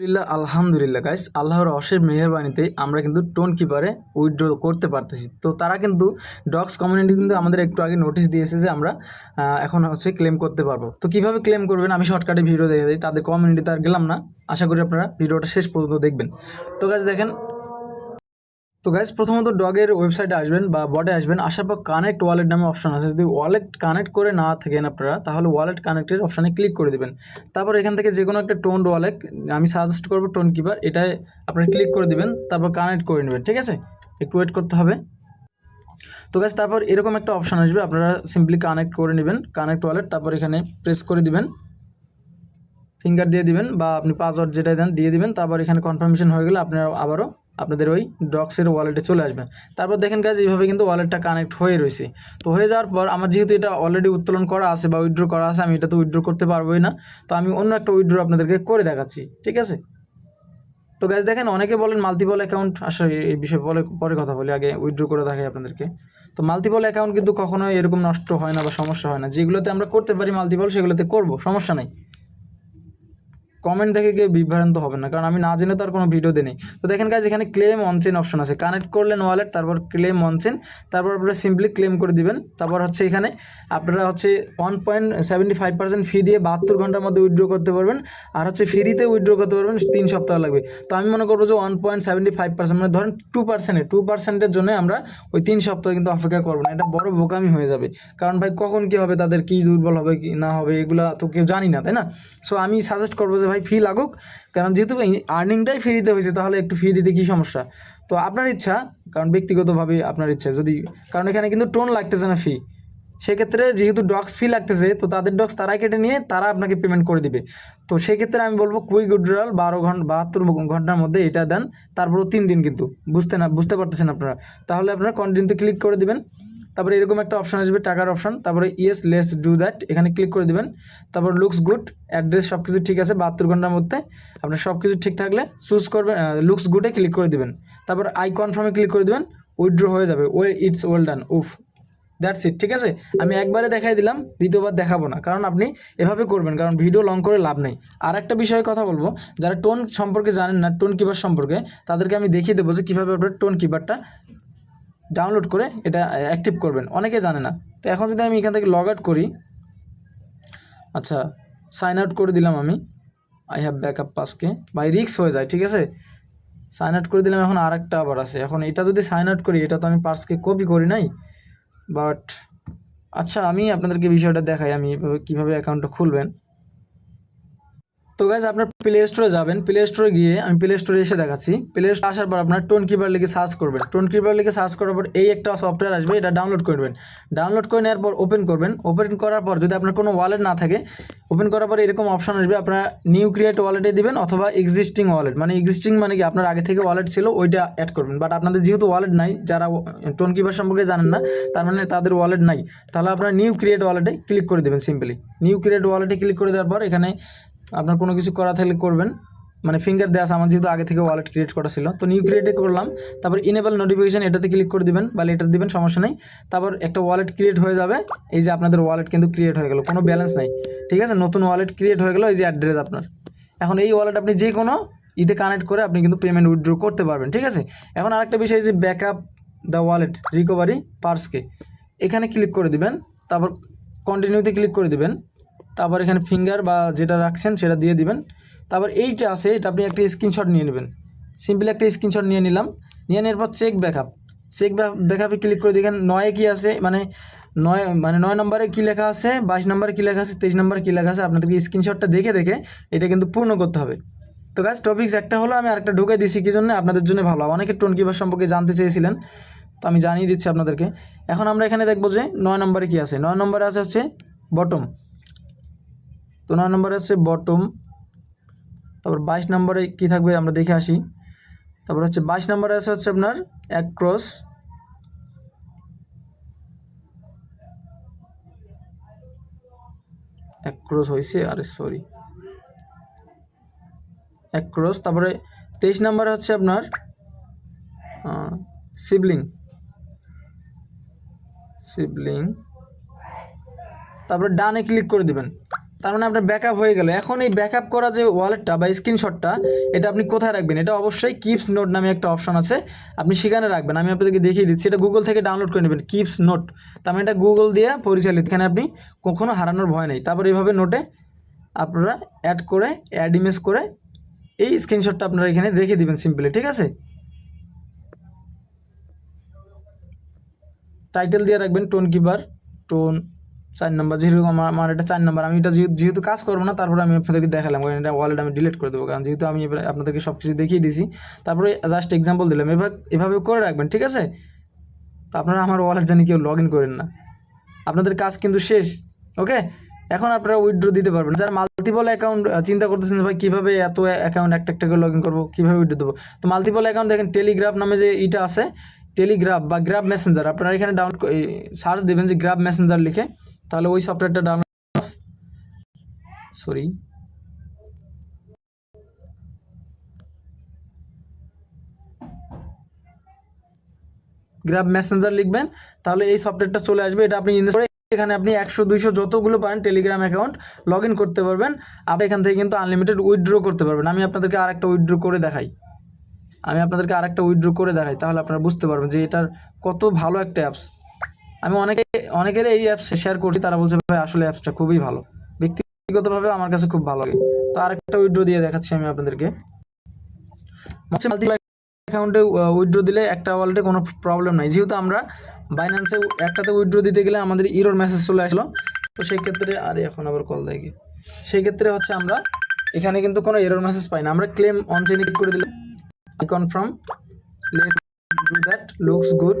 আলহামদুলিল্লাহ আলহামদুলিল্লাহ গাইস আল্লাহর অশেষ মেহরবানিতে আমরা কিন্তু টোন কিপারে উইথড্র করতে পারতেছি। তো তারা কিন্তু ডগস কমিউনিটি কিন্তু আমাদের একটু আগে নোটিশ দিয়েছে যে আমরা এখন হচ্ছে ক্লেম করতে পারব। তো কীভাবে ক্লেম করবেন? আমি শর্টকাটে ভিডিও দেখে দিই, তাদের কমিউনিটিতে আর গেলাম না। আশা করি আপনারা ভিডিওটা শেষ পর্যন্ত দেখবেন। তো গাছ দেখেন তো গাইজ প্রথমত ডগের ওয়েবসাইটে আসবেন বা বটে আসবেন। আসার পর কানেক্ট ওয়ালেট নামে অপশন আছে। যদি ওয়ালেট কানেক্ট করে না থাকেন আপনারা, তাহলে ওয়ালেট কানেক্টের অপশানে ক্লিক করে দেবেন। তারপর এখান থেকে যে কোনো একটা টোন ওয়ালেট আমি সাজেস্ট করব টোন কিপার এটায় আপনারা ক্লিক করে দিবেন, তারপর কানেক্ট করে নেবেন, ঠিক আছে? একটু ওয়েট করতে হবে। তো গাছ তারপর এরকম একটা অপশান আসবে, আপনারা সিম্পলি কানেক্ট করে নেবেন কানেক্ট ওয়ালেট তারপর এখানে প্রেস করে দিবেন। ফিঙ্গার দিয়ে দিবেন বা আপনি পাসওয়ার্ড যেটা দেন, দিয়ে দিবেন। তারপর এখানে কনফার্মেশন হয়ে গেলে আপনারা আবারও আপনাদের ওই ডক্সের ওয়ালেটে চলে আসবেন। তারপর দেখেন কাজ এইভাবে কিন্তু ওয়ালেটটা কানেক্ট হয়ে রয়েছে। তো হয়ে যাওয়ার পর আমার যেহেতু এটা অলরেডি উত্তোলন করা আছে বা উইথড্র করা আছে, আমি এটা তো উইথড্র করতে পারবোই না। তো আমি অন্য একটা উইড্রো আপনাদেরকে করে দেখাচ্ছি, ঠিক আছে? তো গাছ দেখেন অনেকে বলেন মাল্টিপল অ্যাকাউন্ট আসলে এই বিষয়ে বলে, পরে কথা বলি, আগে উইথড্র করে দেখাই আপনাদেরকে। তো মাল্টিপল অ্যাকাউন্ট কিন্তু কখনোই এরকম নষ্ট হয় না বা সমস্যা হয় না। যেগুলোতে আমরা করতে পারি মাল্টিপল সেগুলোতে করব, সমস্যা নেই। কমেন্ট দেখে গিয়ে বিভ্রান্ত হবে না, কারণ আমি না জেনে তো আর কোনো ভিডিও দিই তো দেখেন কাজ এখানে ক্লেম অনচেন অপশন আছে। কানেক্ট করলেন ওয়ালেট তারপর ক্লেম অনচেন তারপর আপনারা সিম্পলি ক্লেম করে দিবেন। তারপর হচ্ছে এখানে আপনারা হচ্ছে one point seventy five percent fee দিয়ে বাহাত্তর ঘণ্টার মধ্যে উইথড্র করতে পারবেন। আর হচ্ছে ফ্রিতে উইথড্র করতে পারবেন, তিন সপ্তাহ লাগবে। তো আমি মনে করব যে one point seventy five percent মানে ধরেন টু পার্সেন্টে টু পার্সেন্টের জন্য আমরা ওই তিন সপ্তাহ কিন্তু অপেক্ষা করব না। এটা বড় বোকামি হয়ে যাবে। কারণ ভাই, কখন কী হবে, তাদের কী দুর্বল হবে, কি না হবে, এগুলো তো কেউ জানি না, তাই না? সো আমি সাজেস্ট করব যে ভাই ফি লাগুক, কারণ যেহেতু আর্নিংটাই ফি দিতে হয়েছে, তাহলে একটু ফি দিতে কী সমস্যা? তো আপনার ইচ্ছা, কারণ ব্যক্তিগতভাবে আপনার ইচ্ছা, যদি, কারণ এখানে কিন্তু টোন লাগতেছে না ফি সেক্ষেত্রে যেহেতু ডক্স ফি লাগতেছে, তো তাদের ডক্স তারাই কেটে নিয়ে তারা আপনাকে পেমেন্ট করে দিবে। তো সেক্ষেত্রে আমি বলব কুইক উইড্রয়াল বারো ঘণ্টা বাহাত্তর ঘণ্টার মধ্যে এটা দেন, তারপরও তিন দিন কিন্তু। বুঝতে না, বুঝতে পারতেছেন আপনারা। তাহলে আপনারা কন্টিনিউতে ক্লিক করে দিবেন। তারপরে এরকম একটা অপশন আসবে, টাকার অপশন তারপরে ইয়েস লেস ডু দ্যাট এখানে ক্লিক করে দিবেন। তারপর লুকস গুড অ্যাড্রেস সব কিছু ঠিক আছে, বাহাত্তর ঘণ্টার মধ্যে। আপনার সব কিছু ঠিক থাকলে চুজ করবেন লুকস গুডে ক্লিক করে দিবেন। তারপর আই কনফার্মে ক্লিক করে দিবেন উইথড্র হয়ে যাবে। ওয়ে ইটস ওয়েল ডান উফ। দ্যাটস ইট ঠিক আছে? আমি একবারে দেখাই দিলাম, দ্বিতীয়বার দেখাবো না। কারণ আপনি এভাবে করবেন, কারণ ভিডিও লং করে লাভ নেই। আর একটা বিষয়ে কথা বলব, যারা টোন সম্পর্কে জানেন না টোন কিপার সম্পর্কে, তাদেরকে আমি দেখিয়ে দেবো যে কীভাবে আপনার টোন কিপারটা ডাউনলোড করে এটা অ্যাক্টিভ করবেন। অনেকে জানে না। তো এখন যদি আমি এখান থেকে লগ আউট করি আচ্ছা সাইন আউট করে দিলাম আমি। I have back up পাসকে। বাই রিক্স হয়ে যায়, ঠিক আছে? সাইন আউট করে দিলাম, এখন আর একটা আবার আছে। এখন এটা যদি সাইন আউট করি, এটা তো আমি পার্সকে কপি করি নাই। বাট আচ্ছা আমি আপনাদেরকে বিষয়টা দেখাই। আমি কীভাবে অ্যাকাউন্টটা খুলবেন। তো গাইজ আপনার প্লে স্টোরে যাবেন। প্লে স্টোরে গিয়ে আমি প্লে স্টোরে এসে দেখাচ্ছি। প্লে স্টোরে আসার পর আপনার টোন কিপার লিখে সার্চ করবেন। টোন কিপার লিখে সার্চ করার পর এই একটা সফটওয়্যার আসবে, এটা ডাউনলোড করবেন ডাউনলোড করে নেওয়ার পর ওপেন করবেন। ওপেন করার পর যদি আপনার কোনো ওয়ালেট না থাকে ওপেন করার পর এরকম অপশন আসবে, আপনার নিউ ক্রিয়েট ওয়ালেটে দিবেন অথবা এক্সিস্টিং ওয়ালেট মানে এক্সিস্টিং মানে কি, আপনার আগে থেকে ওয়ালেট ছিল, ওইটা অ্যাড করবেন। বাট আপনাদের যেহেতু ওয়ালেট নাই, যারা টোন কিপার সম্পর্কে জানেন না, তার মানে তাদের ওয়ালেট নাই। তাহলে আপনার নিউ ক্রিয়েট ওয়ালেটে ক্লিক করে দেবেন সিম্পলি নিউ ক্রিয়েট ওয়ালেটে ক্লিক করে দেওয়ার পর এখানে আপনার কোনো কিছু করা থাকলে করবেন। মানে ফিঙ্গার দেওয়া আমার যেহেতু আগে থেকে ওয়ালেট ক্রিয়েট করা ছিল। তো নিউ ক্রিয়েটে করলাম। তারপর ইনেবল নোটিফিকেশন এটাতে ক্লিক করে দিবেন বা লেটার দিবেন, সমস্যা নেই। তারপর একটা ওয়ালেট ক্রিয়েট হয়ে যাবে। এই যে আপনাদের ওয়ালেট কিন্তু ক্রিয়েট হয়ে গেল, কোনো ব্যালেন্স নাই। ঠিক আছে? নতুন ওয়ালেট ক্রিয়েট হয়ে গেল, এই যে অ্যাড্রেস আপনার। এখন এই ওয়ালেট আপনি যে কোনো ইতে কানেক্ট করে আপনি কিন্তু পেমেন্ট উইথড্র করতে পারবেন, ঠিক আছে? এখন আরেকটা বিষয় যে ব্যাকআপ দ্য ওয়ালেট রিকভারি পার্সকে এখানে ক্লিক করে দিবেন, তারপর কন্টিনিউতে ক্লিক করে দিবেন। তারপর এখানে ফিঙ্গার বা যেটা রাখছেন সেটা দিয়ে দিবেন। তারপর এইটা আছে, এটা আপনি একটা স্ক্রিনশট নিয়ে নেবেন। সিম্পলি একটা স্ক্রিনশট নিয়ে নিলাম। নিয়ে নেওয়ার পর চেক ব্যাকআপ চেক ব্যাকআপে ক্লিক করে দেখেন নয়ে কী আছে মানে নয় মানে নয় নম্বরে কী লেখা আছে, বাইশ নম্বরে কী লেখা আছে, তেইশ নম্বরে কী লেখা আছে, আপনাদেরকে স্ক্রিনশটটা দেখে দেখে এটা কিন্তু পূর্ণ করতে হবে। তো গাছ টপিক্স একটা হলো, আমি আরেকটা ঢুকে দিছি, কি জন্য? আপনাদের জন্য ভালো। অনেকে টোন কিপার সম্পর্কে জানতে চেয়েছিলেন, তো আমি জানিয়ে দিচ্ছি আপনাদেরকে। এখন আমরা এখানে দেখব যে নয় নম্বরে কী আছে। নয় নম্বরে আছে হচ্ছে বটম তো নয় নম্বরে আছে বটম তারপর বাইশ নম্বরে কী থাকবে আমরা দেখে আসি। তারপর হচ্ছে বাইশ নম্বরে আছে হচ্ছে আপনার এক ক্রস এক ক্রস হয়েছে, আরে সরি এক ক্রস তারপরে তেইশ নম্বরে হচ্ছে আপনার সিবলিং সিবলিং তারপরে ডানে ক্লিক করে দিবেন। তার মানে আপনার ব্যাকআপ হয়ে গেল। এখন এই ব্যাকআপ করা যে ওয়ালেটটা বা স্ক্রিনশটটা এটা আপনি কোথায় রাখবেন? এটা অবশ্যই কিপস নোট নামে একটা অপশন আছে। আপনি সেখানে রাখবেন। আমি আপনাদেরকে দেখিয়ে দিচ্ছি। এটা গুগল থেকে ডাউনলোড করে নেবেন কিপস নোট তার মানে এটা গুগল দিয়ে পরিচালিত। এখানে আপনি কখনো হারানোর ভয় নেই। তারপর এইভাবে নোটে আপনারা অ্যাড করে অ্যাড ইমেজ করে এই স্ক্রিনশটটা আপনারা এখানে রেখে দিবেন সিম্পলি ঠিক আছে? টাইটেল দিয়ে রাখবেন টোন কিপার টোন চার নম্বর যেহেতু আমার আমার এটা চার নম্বর আমি এটা যেহেতু কাজ করব না, তারপরে আমি আপনাদেরকে দেখালাম, কারণ এটা ওয়ালেট আমি ডিলিট করে দেবো, কারণ যেহেতু আমি আপনাদেরকে সব কিছু দেখিয়ে দিয়েছি তারপরে জাস্ট এক্সাম্পল দিলাম, এবার, এভাবে করে রাখবেন, ঠিক আছে? তো আপনারা আমার ওয়ালেট জানি কেউ লগ ইন করেন না। আপনাদের কাজ কিন্তু শেষ ওকে এখন আপনারা উইথড্র দিতে পারবেন। যারা মাল্টিপল অ্যাকাউন্ট চিন্তা করতেছেন ভাই, কীভাবে এত অ্যাকাউন্ট একটা একটা করে লগ ইন করব, কীভাবে উইথড্র দেবো? তো মাল্টিপল অ্যাকাউন্ট দেখেন টেলিগ্রাফ নামে যে ইটা আছে টেলিগ্রাফ বা গ্রাফ মেসেঞ্জার আপনারা এখানে ডাউনলোড সার্চ দেবেন যে গ্রাফ মেসেঞ্জার লিখে। তাহলে ওই সফটওয়্যারটা ডাউনলোড সরি গ্রাব মেসেঞ্জার লিখবেন, তাহলে এই সফটওয়্যারটা চলে আসবে। এটা আপনি ইনস্টল এখানে আপনি একশো, দুইশো যতগুলো পারেন টেলিগ্রাম অ্যাকাউন্ট লগ করতে পারবেন। আপনি এখান থেকে কিন্তু আনলিমিটেড উইথড্র করতে পারবেন। আমি আপনাদেরকে আরেকটা উইথড্র করে দেখাই। আমি আপনাদেরকে আরেকটা উইথড্র করে দেখাই, তাহলে আপনারা বুঝতে পারবেন যে এটার কত ভালো একটা অ্যাপস আমি অনেকে, অনেকের এই অ্যাপস শেয়ার করছি, তারা বলছে, ভাই, আসলে অ্যাপসটা খুবই ভালো। ব্যক্তিগতভাবে আমার কাছে খুব ভালো লাগে। তো আরেকটা উইড্রো দিয়ে দেখাচ্ছি আমি আপনাদেরকে। অ্যাকাউন্টে উইড্রো দিলে একটা ওয়ালেটে কোনো প্রবলেম নাই। যেহেতু আমরা বাইন্যান্সে একটাতে উইথড্র দিতে গেলে আমাদের ইরোর মেসেজ চলে আসলো, তো সেই ক্ষেত্রে, আরে, এখন আবার কল দেয় সেই ক্ষেত্রে হচ্ছে আমরা এখানে কিন্তু কোনো এরর মেসেজ পাই না। আমরা ক্লেম অন চেন করে দিলাম। I confirm let do that looks good